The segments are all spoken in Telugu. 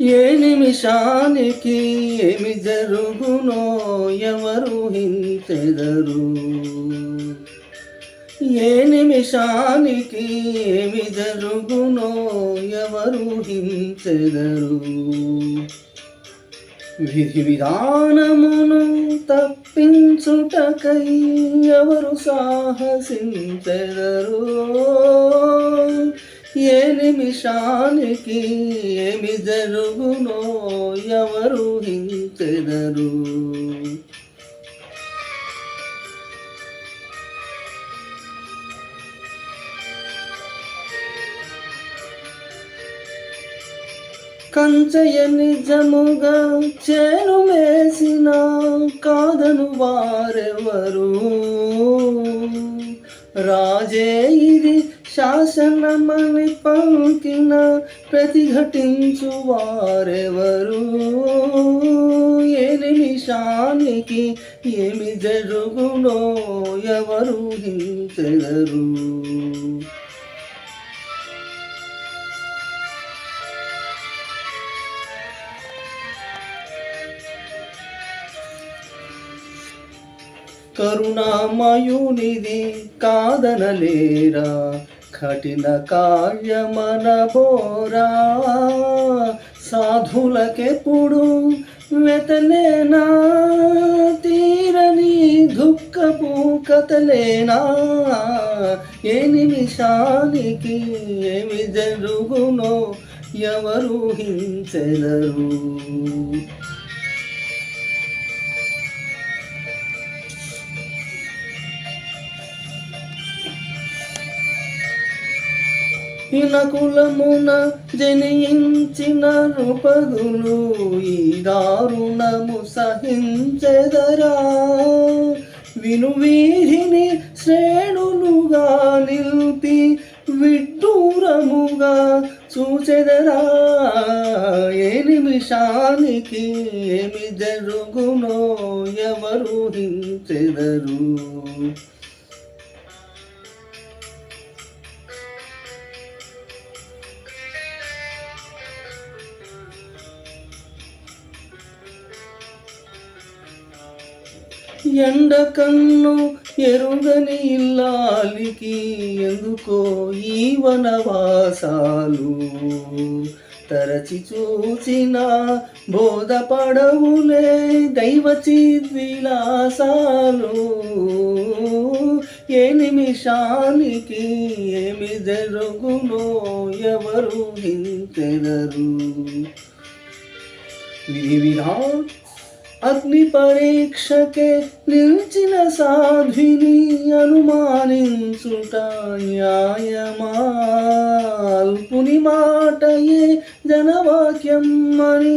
ఏ నిమిషానికి ఏమి జరుగునో ఎవరు హించెదరు ఏ నిమిషానికి ఏమి జరుగునో ఎవరు హించెదరు విధి విధానమును తప్పించుటకై ఎవరు సాహసించెదరు? ఏ నిమిషానికి ఏమి జరుగునో ఎవరు హించెదరు? కంచయ నిజముగా చేను వేసిన కాదను వారెవరు? రాజే శాసనమని పంకిన ప్రతిఘటించు వారెవరు? ఏ నిమిషానికి ఏమి జరుగునో ఎవరు హింసెదరు? కరుణామయునిది కాదనలేరా? కఠిన కార్యమన బోరా సాధులకెప్పుడు వెతలేనా? తీరని దుఃఖపు కథలేనా? ఏ నిమిషానికి ఏమి జరుగునో ఎవరు హించెదరు ఇనకులమున జనించిన నృపదులు ఈ దారుణము సహించెదరా. విను వీధిని శ్రేణులుగా నిలిపి విడ్డూరముగా చూచెదరా. ఏ నిమిషానికి ఏమి జరుగునో ఎవరు హించెదరు. ఎండ కన్ను ఎరుగని ఇల్లాలికి ఎందుకో ఈ వనవాసాలు తరచి చూచిన బోధపడవులే దైవ విలాసాలు ఏ నిమిషానికి ఏమి జరుగునో ఎవరు హించెదరు విధి అగ్ని పరీక్షకే నిలిచిన సాధ్విని అనుమానించుట న్యాయమా అల్పుని మాటయే జనవాక్యం అని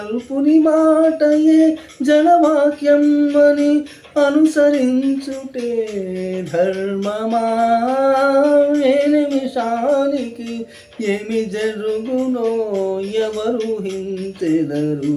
అల్పుని మాటయే జనవాక్యం అని అనుసరించుటే ధర్మమా? ఏ నిమిషానికి ఏమి జరుగునో ఎవరు హింతెదరు